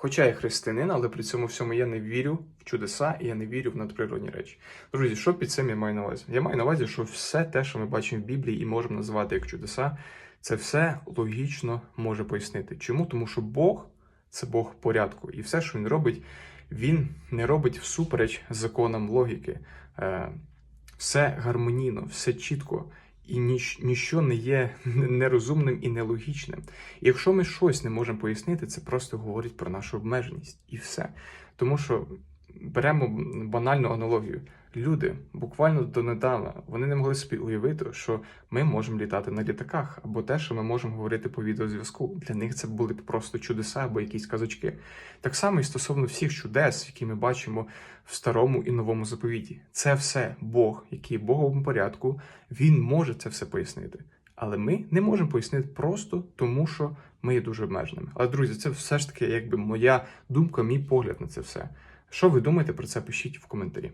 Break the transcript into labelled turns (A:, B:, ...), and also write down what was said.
A: Хоча я християнин, але при цьому всьому я не вірю в чудеса і я не вірю в надприродні речі. Друзі, що під цим я маю на увазі? Я маю на увазі, що все те, що ми бачимо в Біблії і можемо називати як чудеса, це все логічно може пояснити. Чому? Тому що Бог це Бог порядку, і все, що він робить, він не робить всупереч законам логіки. Е, Все гармонійно, все чітко. І ніч, ніщо не є нерозумним і нелогічним. І якщо ми щось не можемо пояснити, це просто говорить про нашу обмеженість і все. Тому що беремо банальну аналогію. Люди буквально донедавна вони не могли собі уявити, що ми можемо літати на літаках, або те, що ми можемо говорити по відеозв'язку. Для них це були просто чудеса або якісь казочки. Так само і стосовно всіх чудес, які ми бачимо в старому і новому заповіті. Це все Бог, який є Богом порядку, він може це все пояснити. Але ми не можемо пояснити просто тому, що ми є дуже обмеженими. Але друзі, це все ж таки якби моя думка, мій погляд на це все. Що ви думаєте про це? Пишіть в коментарі.